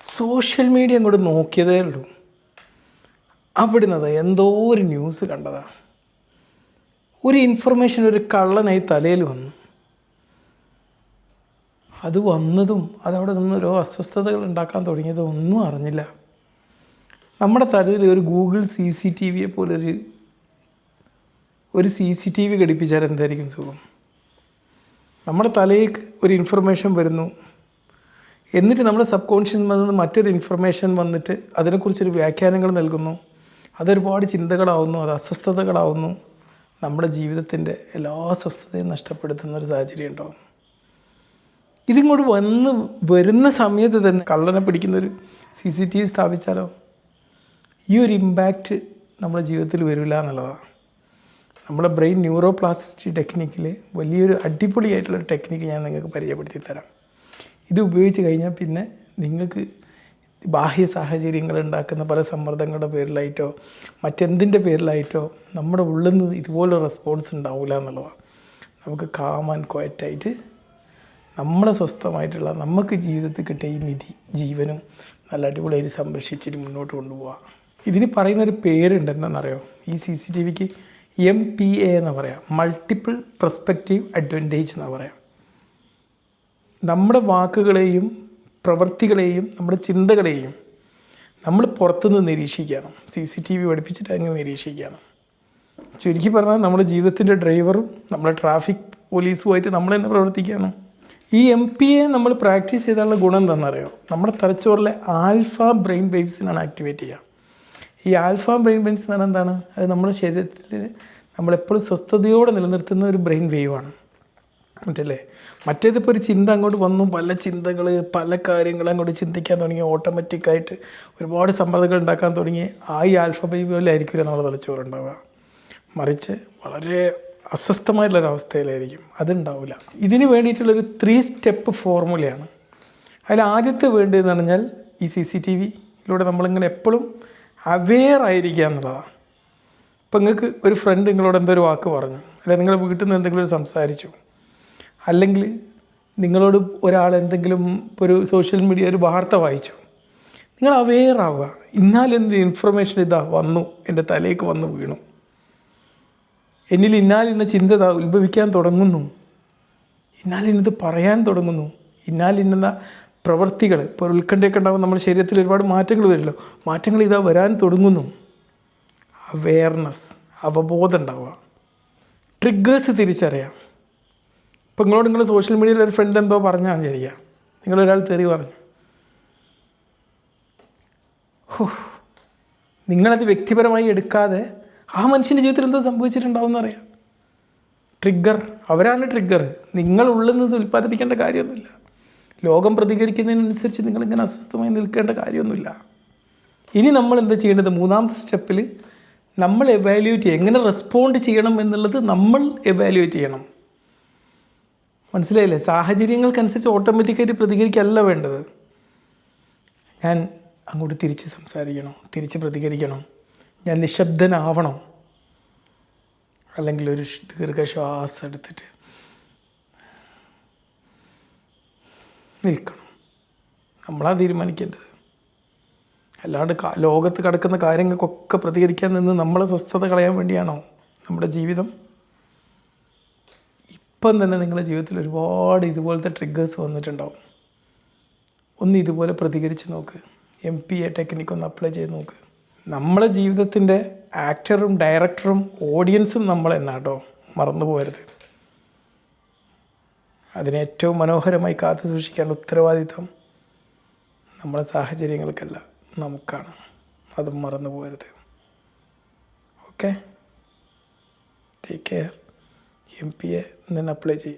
Social media അങ്ങോട്ട് നോക്കിയതേ ഉള്ളൂ. അവിടുന്ന് എന്തോ ഒരു ന്യൂസ് കണ്ടതാ. ഒരു ഇൻഫർമേഷൻ ഒരു കള്ളനായി തലയിൽ വന്നു. അത് വന്നതും അതവിടെ നിന്ന് ഓരോ അസ്വസ്ഥതകൾ ഉണ്ടാക്കാൻ തുടങ്ങിയതും ഒന്നും അറിഞ്ഞില്ല. നമ്മുടെ തലയിൽ ഒരു ഗൂഗിൾ സി സി ടി വിയെ പോലൊരു ഒരു സി സി ടി വി ഘടിപ്പിച്ചാൽ എന്തായിരിക്കും സുഖം? നമ്മുടെ തലയിൽ ഒരു ഇൻഫർമേഷൻ വരുന്നു. എന്നിട്ട് നമ്മുടെ സബ് കോൺഷ്യസ് നിന്ന് മറ്റൊരു ഇൻഫർമേഷൻ വന്നിട്ട് അതിനെക്കുറിച്ചൊരു വ്യാഖ്യാനങ്ങൾ നൽകുന്നു. അതൊരുപാട് ചിന്തകളാവുന്നു അത് അസ്വസ്ഥതകളാവുന്നു. നമ്മുടെ ജീവിതത്തിന്റെ എല്ലാ അസ്വസ്ഥതയും നഷ്ടപ്പെടുത്തുന്ന ഒരു സാഹചര്യം ഉണ്ടാവും. ഇതിങ്ങോട്ട് വന്ന് വരുന്ന സമയത്ത് തന്നെ കള്ളനെ പിടിക്കുന്നൊരു സി സി ടി വി സ്ഥാപിച്ചാലോ? ഈ ഒരു ഇമ്പാക്റ്റ് നമ്മുടെ ജീവിതത്തിൽ വരില്ല എന്നുള്ളതാണ്. നമ്മുടെ ബ്രെയിൻ ന്യൂറോ പ്ലാസ്റ്റിറ്റി ടെക്നിക്കിൽ വലിയൊരു അടിപൊളിയായിട്ടുള്ളൊരു ടെക്നിക്ക് ഞാൻ നിങ്ങൾക്ക് പരിചയപ്പെടുത്തി തരാം ഇത് ഉപയോഗിച്ച് കഴിഞ്ഞാൽ പിന്നെ നിങ്ങൾക്ക് ബാഹ്യ സാഹചര്യങ്ങൾ ഉണ്ടാക്കുന്ന പല സമ്മർദ്ദങ്ങളുടെ പേരിലായിട്ടോ മറ്റെന്തിന്റെ പേരിലായിട്ടോ നമ്മുടെ ഉള്ളിൽ നിന്ന് ഇതുപോലെ റെസ്പോൺസ് ഉണ്ടാവില്ല എന്നുള്ളതാണ്. നമുക്ക് കാം ആൻഡ് ക്വയറ്റായിട്ട് നമ്മളെ സ്വസ്ഥമായിട്ടുള്ള നമുക്ക് ജീവിതത്തിൽ കിട്ടിയ ഈ നിധി ജീവനും നല്ല അടിപൊളിയായിട്ട് സംരക്ഷിച്ചിട്ട് മുന്നോട്ട് കൊണ്ടുപോകാം ഇതിന് പറയുന്നൊരു പേരുണ്ട് എന്താണെന്നറിയോ ഈ സി സി ടി വിക്ക് എം പി എ എന്ന് പറയാം. മൾട്ടിപ്പിൾ പ്രസ്പെക്റ്റീവ് അഡ്വാന്റേജ് എന്ന് പറയാം. നമ്മുടെ വാക്കുകളെയും പ്രവൃത്തികളെയും നമ്മുടെ ചിന്തകളെയും നമ്മൾ പുറത്തുനിന്ന് നിരീക്ഷിക്കണം. സി സി ടി വി പഠിപ്പിച്ചിട്ട് അങ്ങ് നിരീക്ഷിക്കണം. ചുരുക്കി പറഞ്ഞാൽ നമ്മുടെ ജീവിതത്തിന്റെ ഡ്രൈവറും നമ്മുടെ ട്രാഫിക് പോലീസുമായിട്ട് നമ്മൾ തന്നെ പ്രവർത്തിക്കുകയാണ് ഈ എം പി എ നമ്മൾ പ്രാക്ടീസ് ചെയ്താലുള്ള ഗുണം എന്താണെന്നറിയോ? നമ്മുടെ തലച്ചോറിലെ ആൽഫ ബ്രെയിൻ വേവ്സിനാണ് ആക്ടിവേറ്റ് ചെയ്യുക. ഈ ആൽഫ ബ്രെയിൻ വേവ്സ് എന്ന് പറഞ്ഞാൽ എന്താണ്? അത് നമ്മുടെ ശരീരത്തിൽ നമ്മളെപ്പോഴും സ്വസ്ഥതയോടെ നിലനിർത്തുന്ന ഒരു ബ്രെയിൻ വേവാണ്. മറ്റല്ലേ മറ്റേതിപ്പോൾ ഒരു ചിന്ത അങ്ങോട്ട് വന്നു. പല ചിന്തകൾ പല കാര്യങ്ങൾ അങ്ങോട്ട് ചിന്തിക്കാൻ തുടങ്ങി. ഓട്ടോമാറ്റിക്കായിട്ട് ഒരുപാട് സമ്മർദ്ദങ്ങൾ ഉണ്ടാക്കാൻ തുടങ്ങി. ആ ഈ ആൽഫ ബൈബിലായിരിക്കില്ല നമ്മുടെ തലച്ചോറുണ്ടാവുക. മറിച്ച് വളരെ അസ്വസ്ഥമായിട്ടുള്ളൊരവസ്ഥയിലായിരിക്കും. അതുണ്ടാവില്ല ഇതിന് വേണ്ടിയിട്ടുള്ളൊരു ത്രീ സ്റ്റെപ്പ് ഫോർമുലയാണ് അതിൽ ആദ്യത്തെ വേണ്ടതെന്ന് പറഞ്ഞാൽ ഈ സി സി ടി വിയിലൂടെ നമ്മളിങ്ങനെ എപ്പോഴും അവെയർ ആയിരിക്കുക എന്നുള്ളതാണ്. ഇപ്പം നിങ്ങൾക്ക് ഒരു ഫ്രണ്ട് നിങ്ങളോട് എന്തോ ഒരു വാക്ക് പറഞ്ഞു. അല്ലെങ്കിൽ നിങ്ങളുടെ വീട്ടിൽ നിന്ന് എന്തെങ്കിലും ഒരു സംസാരിച്ചു. അല്ലെങ്കിൽ നിങ്ങളോട് ഒരാൾ എന്തെങ്കിലും ഇപ്പോൾ ഒരു സോഷ്യൽ മീഡിയ ഒരു വാർത്ത വായിച്ചു. നിങ്ങൾ അവെയർ ആവുക. ഇന്നാലെന്ത് ഇൻഫർമേഷൻ ഇതാ വന്നു. എന്റെ തലേക്ക് വന്ന് വീണു. എന്നിൽ ഇന്നാലിന്ന ചിന്ത ഉത്ഭവിക്കാൻ തുടങ്ങുന്നു. ഇന്നാലിന്നത് പറയാൻ തുടങ്ങുന്നു. ഇന്നാലിന്ന പ്രവൃത്തികൾ ഇപ്പോൾ ഉത്കണ്ഠയൊക്കെ ഉണ്ടാകുമ്പോൾ നമ്മുടെ ശരീരത്തിൽ ഒരുപാട് മാറ്റങ്ങൾ വരുമല്ലോ. മാറ്റങ്ങൾ ഇതാ വരാൻ തുടങ്ങുന്നു. അവെയർനെസ് അവബോധം ഉണ്ടാവുക. ട്രിഗേഴ്സ് തിരിച്ചറിയാം. ഇപ്പം നിങ്ങളോട് നിങ്ങൾ സോഷ്യൽ മീഡിയയിൽ ഒരു ഫ്രണ്ട് എന്തോ പറഞ്ഞാൽ വിചാരിക്കുക നിങ്ങളൊരാൾ തെറി പറഞ്ഞു. നിങ്ങളത് വ്യക്തിപരമായി എടുക്കാതെ ആ മനുഷ്യന്റെ ജീവിതത്തിൽ എന്തോ സംഭവിച്ചിട്ടുണ്ടാവും എന്നറിയാം ട്രിഗർ അവരാണ് ട്രിഗർ നിങ്ങൾ ഉള്ളിൽ നിന്ന് ഉൽപ്പാദിപ്പിക്കേണ്ട കാര്യമൊന്നുമില്ല. ലോകം പ്രതികരിക്കുന്നതിനനുസരിച്ച് നിങ്ങളിങ്ങനെ അസ്വസ്ഥമായി നിൽക്കേണ്ട കാര്യമൊന്നുമില്ല. ഇനി നമ്മൾ എന്താ ചെയ്യേണ്ടത്? മൂന്നാമത്തെ സ്റ്റെപ്പിൽ നമ്മൾ എവാലുവേറ്റ് എങ്ങനെ റെസ്പോണ്ട് ചെയ്യണം എന്നുള്ളത് നമ്മൾ എവാലുവേറ്റ് ചെയ്യണം. മനസ്സിലായില്ലേ? സാഹചര്യങ്ങൾക്കനുസരിച്ച് ഓട്ടോമാറ്റിക്കായിട്ട് പ്രതികരിക്കല്ല വേണ്ടത്. ഞാൻ അങ്ങോട്ട് തിരിച്ച് സംസാരിക്കണം തിരിച്ച് പ്രതികരിക്കണം. ഞാൻ നിശബ്ദനാവണം. അല്ലെങ്കിൽ ഒരു ദീർഘ ദീർഘശ്വാസം എടുത്തിട്ട് നിൽക്കണം. നമ്മളാ തീരുമാനിക്കേണ്ടത്. അല്ലാണ്ട് ലോകത്ത് കിടക്കുന്ന കാര്യങ്ങൾക്കൊക്കെ പ്രതികരിക്കാൻ നിന്ന് നമ്മളെ സ്വസ്ഥത കളയാൻ വേണ്ടിയാണോ നമ്മുടെ ജീവിതം? ഇപ്പം തന്നെ നിങ്ങളുടെ ജീവിതത്തിൽ ഒരുപാട് ഇതുപോലത്തെ ട്രിഗേഴ്സ് വന്നിട്ടുണ്ടാവും. ഒന്ന് ഇതുപോലെ പ്രതികരിച്ച് നോക്ക്. എം പി എ ടെക്നിക്ക് ഒന്ന് അപ്ലൈ ചെയ്ത് നോക്ക്. നമ്മളെ ജീവിതത്തിന്റെ ആക്ടറും ഡയറക്ടറും ഓഡിയൻസും നമ്മൾ എന്നാ കേട്ടോ മറന്നു പോകരുത്. അതിനെ ഏറ്റവും മനോഹരമായി കാത്തു സൂക്ഷിക്കേണ്ട ഉത്തരവാദിത്വം നമ്മളെ സാഹചര്യങ്ങൾക്കല്ല നമുക്കാണ്. അതും മറന്നു പോകരുത്. Okay take care M P A തന്നെ അപ്ലൈ ചെയ്യുക